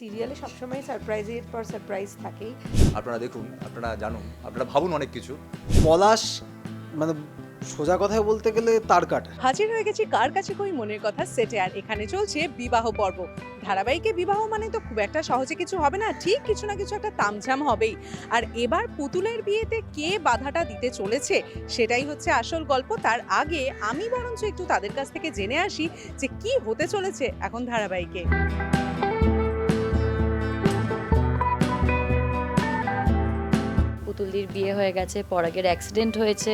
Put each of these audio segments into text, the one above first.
সিরিয়ালে সবসময় সারপ্রাইজের পর সারপ্রাইজ থাকেই। আপনারা দেখুন আপনারা জানুন আপনারা ভাবুন অনেক কিছু। পলাশ মানে সোজা কথায় বলতে গেলে তার কাটা হাজির হয়ে গেছি কার কাছে কই মনের কথা সেটে। আর এখানে চলছে বিবাহ পর্ব। ধারাবাহিকে বিবাহ মানে তো খুব একটা সহজে কিছু হবে না ঠিক কিছু না কিছু একটা তামঝাম হবেই। আর এবার পুতুলের বিয়েতে কে বাধাটা দিতে চলেছে সেটাই হচ্ছে আসল গল্প। তার আগে আমি বরঞ্চ একটু তাদের কাছ থেকে জেনে আসি যে কি হতে চলেছে এখন ধারাবাহিকে। পুতুলদির বিয়ে হয়ে গেছে, পরাগের অ্যাক্সিডেন্ট হয়েছে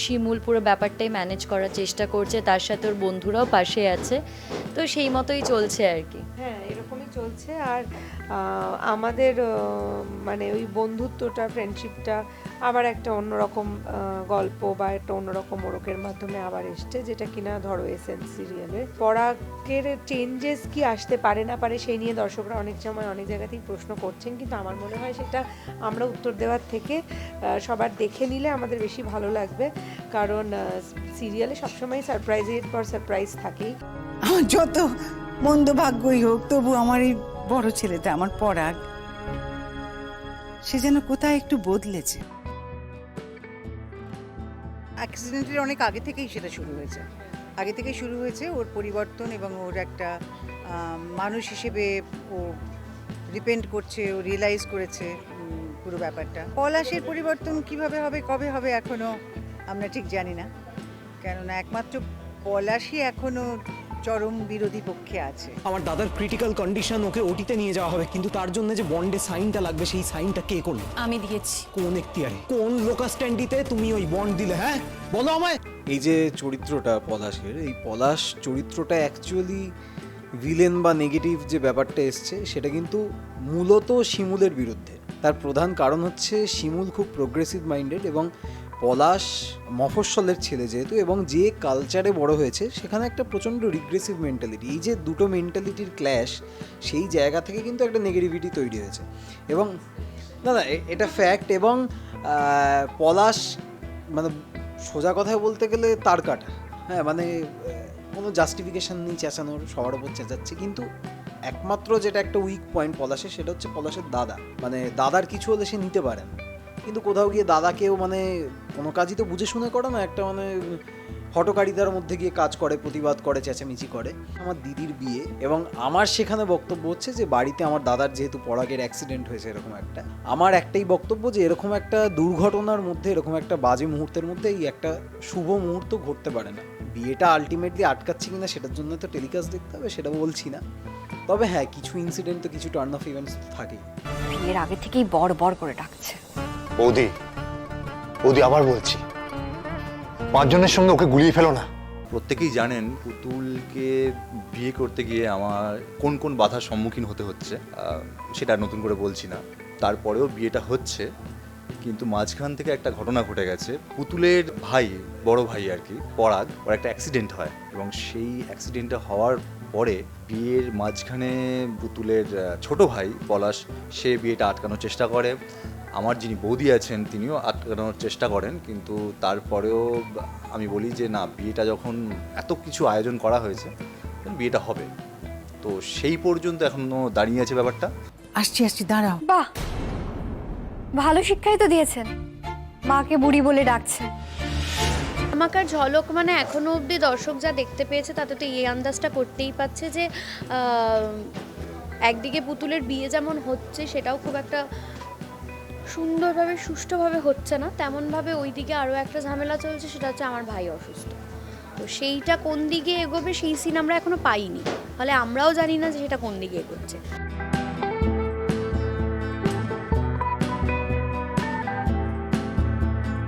শিমুল পুরো ব্যাপারটাই ম্যানেজ করার চেষ্টা করছে, তার সাথে ওর বন্ধুরাও পাশে আছে, তো সেই মতোই চলছে আর কি। হ্যাঁ চলছে আর আমাদের মানে ওই বন্ধুত্বটা ফ্রেন্ডশিপটা আবার একটা অন্যরকম গল্প বা একটা অন্যরকম মোড়কের মাধ্যমে আবার এসছে, যেটা কিনা ধরো এসেন্স সিরিয়ালে পরাগের চেঞ্জেস কি আসতে পারে না পারে সেই নিয়ে দর্শকরা অনেক সময় অনেক জায়গাতেই প্রশ্ন করছেন, কিন্তু আমার মনে হয় সেটা আমরা উত্তর দেওয়ার থেকে সবার দেখে নিলে আমাদের বেশি ভালো লাগবে, কারণ সিরিয়ালে সবসময় সারপ্রাইজের পর সারপ্রাইজ থাকেই। যত মন্দ ভাগ্যই হোক, তবু আমার এই বড় ছেলেটা, আমার পরাগ, সে যেন কোথায় একটু বদলেছে। অ্যাক্সিডেন্টের অনেক আগে থেকেই সেটা শুরু হয়েছে। আগে থেকেই শুরু হয়েছে ওর পরিবর্তন এবং ওর একটা মানুষ হিসেবে ও ডিপেন্ড করছে, ও রিয়েলাইজ করেছে পুরো ব্যাপারটা। পলাশের পরিবর্তন কীভাবে হবে, কবে হবে এখনও আমরা ঠিক জানি না। কেননা একমাত্র পলাশই এখনও চরম বিরোধী পক্ষে আছে। আমার দাদার ক্রিটিক্যাল কন্ডিশন ওকে ওটিতে নিয়ে যাওয়া হবে কিন্তু তার জন্য যে বন্ডে সাইনটা লাগবে সেই সাইনটা কে করল? আমি দিয়েছি। কোন এখতিয়ারে? কোন লোকাস স্ট্যান্ডিতে তুমি ওই বন্ড দিলে হ্যাঁ? বলো আমায়। এই যে চরিত্রটা পলাশের এই পলাশ চরিত্রটা অ্যাকচুয়ালি ভিলেন বা নেগেটিভ যে ব্যাপারটা এসছে সেটা কিন্তু মূলত শিমুলের বিরুদ্ধে। তার প্রধান কারণ হচ্ছে শিমুল খুব প্রোগ্রেসিভ মাইন্ডেড এবং পলাশ মফস্বলের ছেলে যেহেতু এবং যে কালচারে বড় হয়েছে, সেখানে একটা প্রচণ্ড রিগ্রেসিভ মেন্টালিটি এই যে দুটো মেন্টালিটির ক্ল্যাশ সেই জায়গা থেকে কিন্তু একটা নেগেটিভিটি তৈরি হয়েছে। এবং না না এটা ফ্যাক্ট এবং পলাশ মানে সোজা কথায় বলতে গেলে তার কাটা। হ্যাঁ মানে কোনো জাস্টিফিকেশন নেই চেঁচানোর, সবার ওপর চেঁচাচ্ছে। কিন্তু একমাত্র যেটা একটা উইক পয়েন্ট পলাশের, সেটা হচ্ছে পলাশের দাদা। মানে দাদার কিছু হলে সে নিতে পারে না। কিন্তু কোথাও গিয়ে দাদাকেও মানে কোনো কাজই তো বুঝে শুনে করে না, একটা মানে হটকারিতার মধ্যে গিয়ে কাজ করে, প্রতিবাদ করে, চেঁচামেচি করে। আমার দিদির বিয়ে এবং আমার সেখানে বক্তব্য হচ্ছে যে বাড়িতে আমার দাদার যেহেতু পরাগের অ্যাক্সিডেন্ট হয়েছে এরকম একটা, আমার একটাই বক্তব্য যে এরকম একটা দুর্ঘটনার মধ্যে, এরকম একটা বাজে মুহূর্তের মধ্যে এই একটা শুভ মুহূর্ত ঘটতে পারে না। বিয়েটা আলটিমেটলি আটকাচ্ছে কিনা সেটার জন্য তো টেলিকাস্ট দেখতে হবে, সেটা বলছি না। তবে হ্যাঁ কিছু ইনসিডেন্ট তো, কিছু টার্ন অফ ইভেন্টস তো থাকেই। বিয়ের আগে থেকেই বড় বড় করে ডাকছে। বৌদি বৌদি আবার বলছি, পাঁচজনের সঙ্গে ওকে গুলিয়ে ফেলো না। প্রত্যেকেই জানেন পুতুলকে বিয়ে করতে গিয়ে আমার কোন কোন বাধার সম্মুখীন হতে হচ্ছে সেটা নতুন করে বলছি না। তারপরেও বিয়েটা হচ্ছে, কিন্তু মাঝখান থেকে একটা ঘটনা ঘটে গেছে। পুতুলের ভাই, বড় ভাই আর কি, পরাগ, ওর একটা অ্যাক্সিডেন্ট হয় এবং সেই অ্যাক্সিডেন্টটা হওয়ার পরে বিয়ের মাঝখানে পুতুলের ছোট ভাই পলাশ সে বিয়েটা আটকানোর চেষ্টা করে। আমার যিনি বৌদি আছেন তিনিও আটকানোর চেষ্টা করেন কিন্তু তারপরেও আমি বলি যে না বিয়েটা যখন এত কিছু আয়োজন করা হয়েছে বিয়েটা হবে। তো সেই পর্যন্ত এখনও দাঁড়িয়ে আছে ব্যাপারটা। আসছি আসছি দাঁড়াও। বাহ! ভালো শিক্ষাই তো দিয়েছেন। মাকে বুড়ি বলে ডাকছে আমাকে আর ঝলক মানে এখনও অবধি দর্শক যা দেখতে পেয়েছে, তাতে তো এই আন্দাজটা করতেই পারছে যে একদিকে পুতুলের বিয়ে যেমন হচ্ছে, সেটাও খুব একটা সুন্দরভাবে, সুষ্ঠুভাবে হচ্ছে না। তেমনভাবে ওইদিকে আরও একটা ঝামেলা চলছে, সেটা হচ্ছে আমার ভাই অসুস্থ। তো সেইটা কোন দিকে এগোবে, সেই সিন আমরা এখনও পাইনি। ফলে আমরাও জানি না যে সেটা কোন দিকে এগোচ্ছে।